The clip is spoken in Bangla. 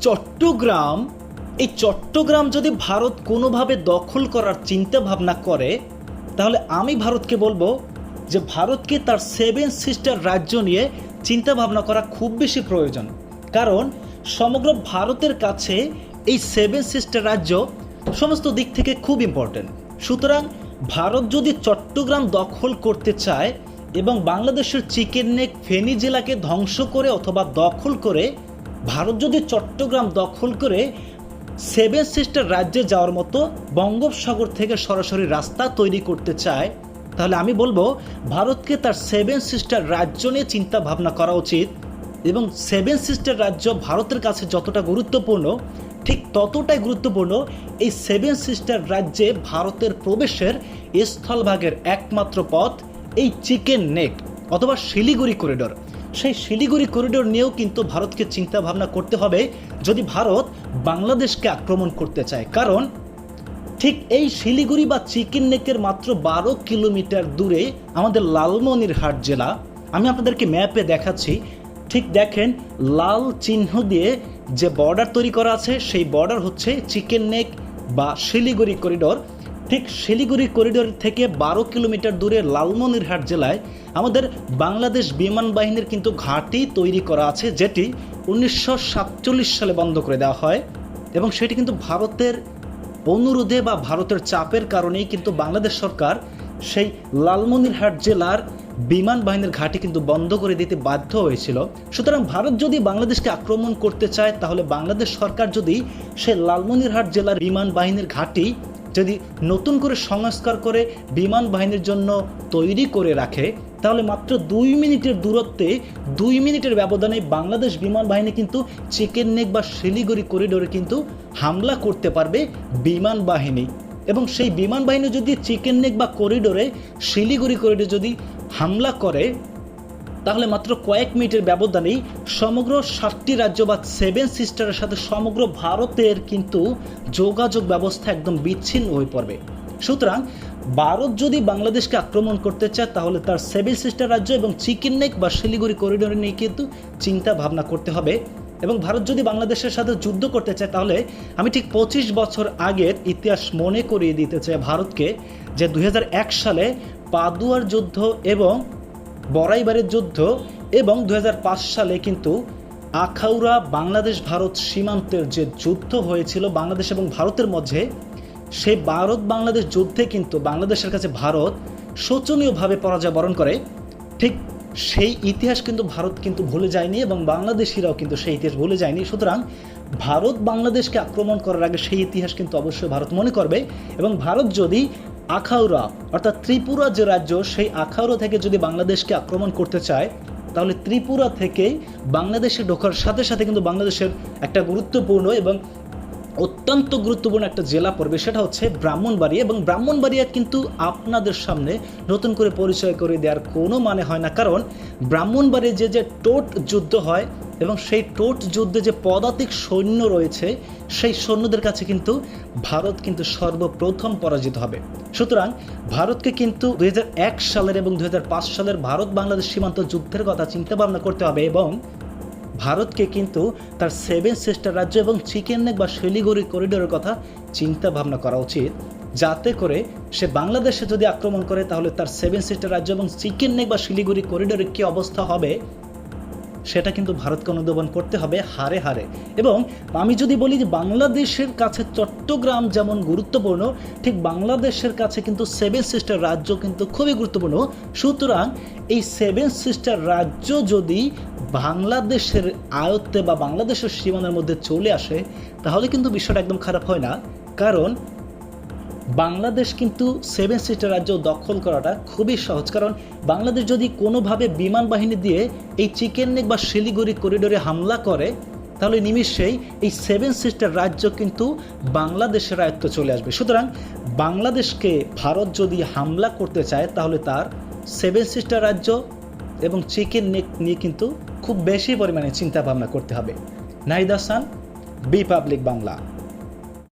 চট্টগ্রাম, এই চট্টগ্রাম যদি ভারত কোনোভাবে দখল করার চিন্তা ভাবনা করে, তাহলে আমি ভারতকে বলব যে ভারতকে তার সেভেন সিস্টার রাজ্য নিয়ে চিন্তা ভাবনা করা খুব বেশি প্রয়োজন। কারণ সমগ্র ভারতের কাছে এই সেভেন সিস্টার রাজ্য সমস্ত দিক থেকে খুব ইম্পর্টেন্ট সুতরাং ভারত যদি চট্টগ্রাম দখল করতে চায় এবং বাংলাদেশের চিকেন নেক ফেনী জেলাকে ধ্বংস করে অথবা দখল করে ভারত যদি চট্টগ্রাম দখল করে সেভেন সিস্টার রাজ্যে যাওয়ার মতো বঙ্গোপসাগর থেকে সরাসরি রাস্তা তৈরি করতে চায়, তাহলে আমি বলব ভারতকে তার সেভেন সিস্টার রাজ্য নিয়ে চিন্তা ভাবনা করা উচিত। এবং সেভেন সিস্টার রাজ্য ভারতের কাছে যতটা গুরুত্বপূর্ণ, ঠিক ততটাই গুরুত্বপূর্ণ এই সেভেন সিস্টার রাজ্যে ভারতের প্রবেশের স্থলভাগের একমাত্র পথ, এই চিকেন নেক অথবা শিলিগুড়ি করিডোর। সেই শিলিগুড়ি করিডোর নিয়েও কিন্তু ভারতকে চিন্তা ভাবনা করতে হবে যদি ভারত বাংলাদেশকে আক্রমণ করতে চায়। কারণ ঠিক এই শিলিগুড়ি বা চিকেন নেকের মাত্র বারো কিলোমিটার দূরে আমাদের লালমনিরহাট জেলা, আমি আপনাদেরকে ম্যাপে দেখাচ্ছি। ঠিক দেখেন, লাল চিহ্ন দিয়ে যে বর্ডার তৈরি করা আছে, সেই বর্ডার হচ্ছে চিকেন নেক বা শিলিগুড়ি করিডোর। ঠিক শিলিগুড়ি করিডোর থেকে বারো কিলোমিটার দূরে লালমনিরহাট জেলায় আমাদের বাংলাদেশ বিমান বাহিনীর কিন্তু ঘাঁটি তৈরি করা আছে, যেটি উনিশশো সাতচল্লিশ সালে বন্ধ করে দেওয়া হয় এবং সেটি কিন্তু ভারতের অনুরোধে বা ভারতের চাপের কারণেই কিন্তু বাংলাদেশ সরকার সেই লালমনিরহাট জেলার বিমান বাহিনীর ঘাঁটি কিন্তু বন্ধ করে দিতে বাধ্য হয়েছিল। সুতরাং ভারত যদি বাংলাদেশকে আক্রমণ করতে চায়, তাহলে বাংলাদেশ সরকার যদি সেই লালমনিরহাট জেলার বিমান বাহিনীর ঘাঁটি যদি নতুন করে সংস্কার করে বিমান বাহিনীর জন্য তৈরি করে রাখে, তাহলে মাত্র দুই মিনিটের দূরত্বে, দুই মিনিটের ব্যবধানে বাংলাদেশ বিমান বাহিনী কিন্তু চিকেন নেক বা শিলিগুড়ি করিডোরে কিন্তু হামলা করতে পারবে বিমান বাহিনী। এবং সেই বিমান বাহিনী যদি চিকেন নেক বা করিডোরে, শিলিগুড়ি করিডোরে যদি হামলা করে তাহলে মাত্র কয়েক মিনিটের ব্যবধানেই সমগ্র সাতটি রাজ্য বা সেভেন সিস্টারের সাথে সমগ্র ভারতের কিন্তু যোগাযোগ ব্যবস্থা একদম বিচ্ছিন্ন হয়ে পড়বে। সুতরাং ভারত যদি বাংলাদেশকে আক্রমণ করতে চায়, তাহলে তার সেভেন সিস্টার রাজ্য এবং চিকেন নেক বা শিলিগুড়ি করিডোরে নিয়ে কিন্তু চিন্তা ভাবনা করতে হবে। এবং ভারত যদি বাংলাদেশের সাথে যুদ্ধ করতে চায়, তাহলে আমি ঠিক পঁচিশ বছর আগের ইতিহাস মনে করিয়ে দিতে চাই ভারতকে যে দুই হাজার এক সালে পাদুয়ার যুদ্ধ এবং বড়াইবাড়ির যুদ্ধ এবং দু হাজার পাঁচ সালে কিন্তু আখাউড়া বাংলাদেশ ভারত সীমান্তের যে যুদ্ধ হয়েছিল বাংলাদেশ এবং ভারতের মধ্যে, সেই ভারত বাংলাদেশ যুদ্ধে কিন্তু বাংলাদেশের কাছে ভারত শোচনীয়ভাবে পরাজয় বরণ করে। ঠিক সেই ইতিহাস কিন্তু ভারত কিন্তু ভুলে যায়নি এবং বাংলাদেশিরাও কিন্তু সেই ইতিহাস ভুলে যায়নি। সুতরাং ভারত বাংলাদেশকে আক্রমণ করার আগে সেই ইতিহাস কিন্তু অবশ্যই ভারত মনে করবে এবং ভারত যদি আখাউড়া, অর্থাৎ ত্রিপুরা যে রাজ্য, সেই আখাউড়া থেকে যদি বাংলাদেশকে আক্রমণ করতে চায়, তাহলে ত্রিপুরা থেকেই বাংলাদেশে ঢোকার সাথে সাথে কিন্তু বাংলাদেশের একটা গুরুত্বপূর্ণ এবং অত্যন্ত গুরুত্বপূর্ণ একটা জেলা পড়বে, সেটা হচ্ছে ব্রাহ্মণবাড়িয়া এবং ব্রাহ্মণবাড়িয়া কিন্তু আপনাদের সামনে নতুন করে পরিচয় করে দেওয়ার কোনো মানে হয় না। কারণ ব্রাহ্মণবাড়ির যে যে টোট যুদ্ধ হয় এবং সেই টোট যুদ্ধে যে পদাতিক সৈন্য রয়েছে, সেই সৈন্যদের কাছে কিন্তু ভারত কিন্তু সর্বপ্রথম পরাজিত হবে। সুতরাং ভারতকে কিন্তু দুই হাজার এক সালের এবং দুই হাজার পাঁচ সালের ভারত বাংলাদেশ সীমান্ত যুদ্ধের কথা চিন্তা ভাবনা করতে হবে এবং ভারতকে কিন্তু তার সেভেন সিস্টার রাজ্য এবং চিকেন নেক বা শিলিগুড়ি করিডোরের কথা চিন্তা ভাবনা করা উচিত। যাতে করে সে বাংলাদেশে যদি আক্রমণ করে, তাহলে তার সেভেন সিস্টার রাজ্য এবং চিকেন নেক বা শিলিগুড়ি করিডোরে কী অবস্থা হবে সেটা কিন্তু ভারতকে অনুধাবন করতে হবে হারে হারে। এবং আমি যদি বলি যে বাংলাদেশের কাছে চট্টগ্রাম যেমন গুরুত্বপূর্ণ, ঠিক বাংলাদেশের কাছে কিন্তু সেভেন সিস্টার রাজ্য কিন্তু খুবই গুরুত্বপূর্ণ। সুতরাং এই সেভেন সিস্টার রাজ্য যদি বাংলাদেশের আয়ত্তে বা বাংলাদেশের সীমানার মধ্যে চলে আসে, তাহলে কিন্তু বিষয়টা একদম খারাপ হয় না। কারণ বাংলাদেশ কিন্তু সেভেন সিস্টার রাজ্য দখল করাটা খুবই সহজ। কারণ বাংলাদেশ যদি কোনোভাবে বিমান বাহিনী দিয়ে এই চিকেন নেক বা শিলিগুড়ি করিডোরে হামলা করে, তাহলে নিমিষেই এই সেভেন সিস্টার রাজ্য কিন্তু বাংলাদেশের আয়ত্ত চলে আসবে। সুতরাং বাংলাদেশকে ভারত যদি হামলা করতে চায়, তাহলে তার সেভেন সিস্টার রাজ্য এবং চিকেন নেক নিয়ে কিন্তু খুব বেশি পরিমাণে চিন্তা ভাবনা করতে হবে। Nahid Hasan B public Bangla